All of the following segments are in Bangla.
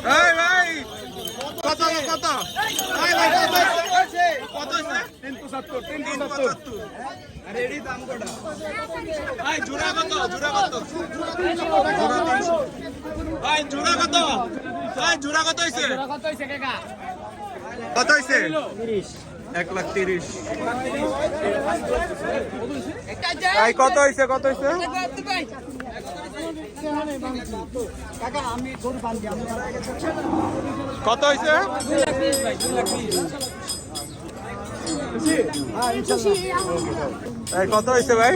এই ভাই কত কত ভাই ভাই, কত? হইছে? কত হইছে? তিন পঁচাত্তর। ভাই জোড়া কত? জোড়া কত? জোড়া তিনশো। ভাই জোড়া কত? ভাই জোড়া কত হইছে কত হইছে এক লাখ তিরিশ। ভাই কত হইছে কত হইছে কত এই কত হইছে ভাই?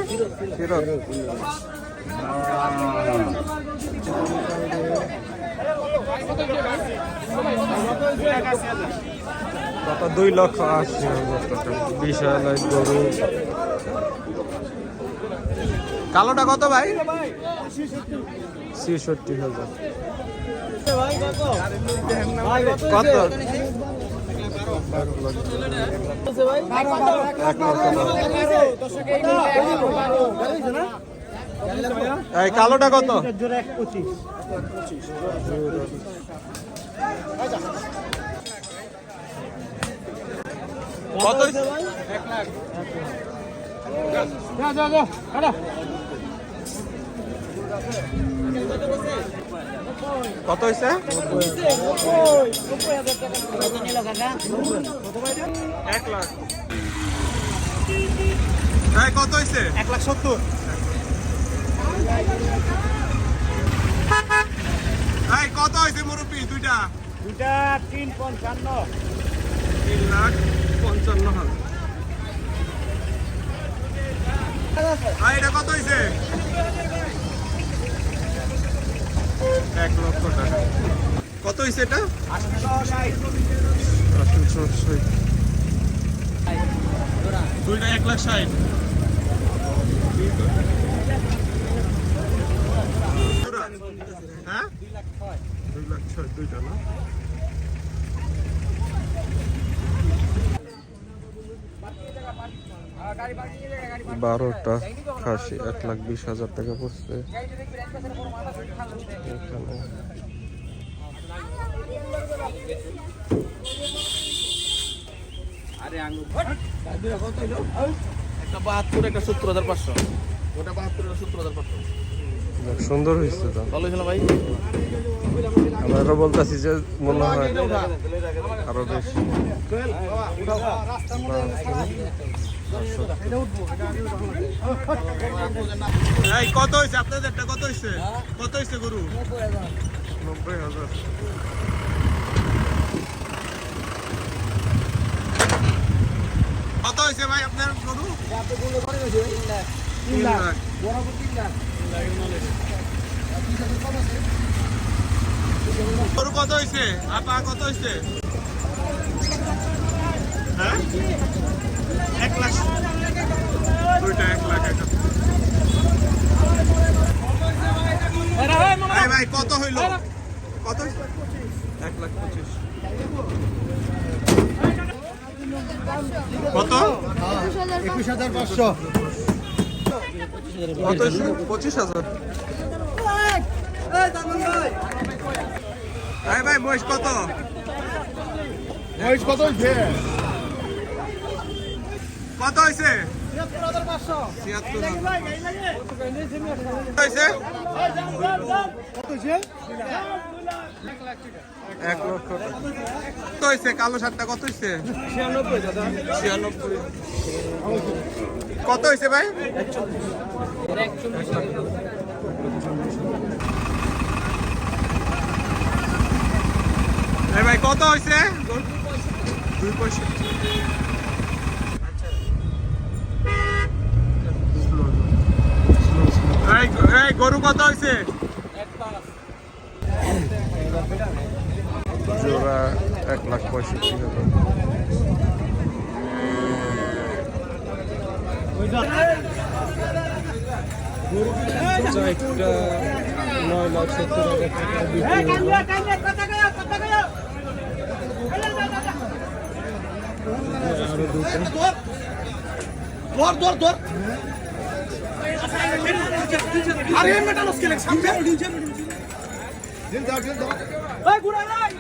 কত দুই লক্ষ আশি হাজার টাকা। বিশাল গরু। কালোটা কত ভাই? ছেষট্টি। হাজার। কত? এক এই কালোটা কত? কত হইছে? কত হয়েছে এক লাখ। এই কত হয়েছে এক লাখ সত্তর। এই কত হয়েছে মুরব্বী? দুইটা। দুইটা তিন পঞ্চান্ন। তিন লাখ পঞ্চান্ন হাজার। এটা কত হয়েছে এক লক্ষ টাকা। কত হয়েছে এটা। দুইটা এক লাখ ষাট। হ্যাঁ? দুই লাখ ছয়, দুইটা না? বারোটা খাসি এক লাখ বিশ হাজার টাকা পড়ছে। সুন্দর হয়েছে ভালো হয়েছিল ভাই? আমরা বলতেছি যে মনে হয় আরও বেশি। কত হয়েছে আপনাদেরটা কত হয়েছে কত হয়েছে গরু? নব্বই হাজার। কত হয়েছে ভাই আপনার গরু? তিন লাখ। গরু কত হয়েছে আপা, কত হয়েছে হ্যাঁ? এক লাখ। দুইটা এক লাখ এক ভাই, কত হইল? কত এক লাখ পঁচিশ। কত? একুশ হাজার পাঁচশো পঁচিশ হাজার। এই ভাই। মহিষ কত? মহিষ কত হয়েছে কত হয়েছে ছিয়াত্তর হাজার। কত হয়েছে কত হয়েছে এক লক্ষ কত হয়েছে কালো শার্টটা কত হয়েছে ছিয়ানব্বই। কত হয়েছে ভাই? ভাই কত হয়েছে দুই পঁয়ষট্টি গরু কত হয়েছে জোড়া এক লাখ পঁয়ষট্টি হাজার নয় লাখ সত্তর হাজার টাকা ধর ধর ধর আরে মেটানো স্কেলে সামনে ঢিল দাও ঢিল দাও এই নাই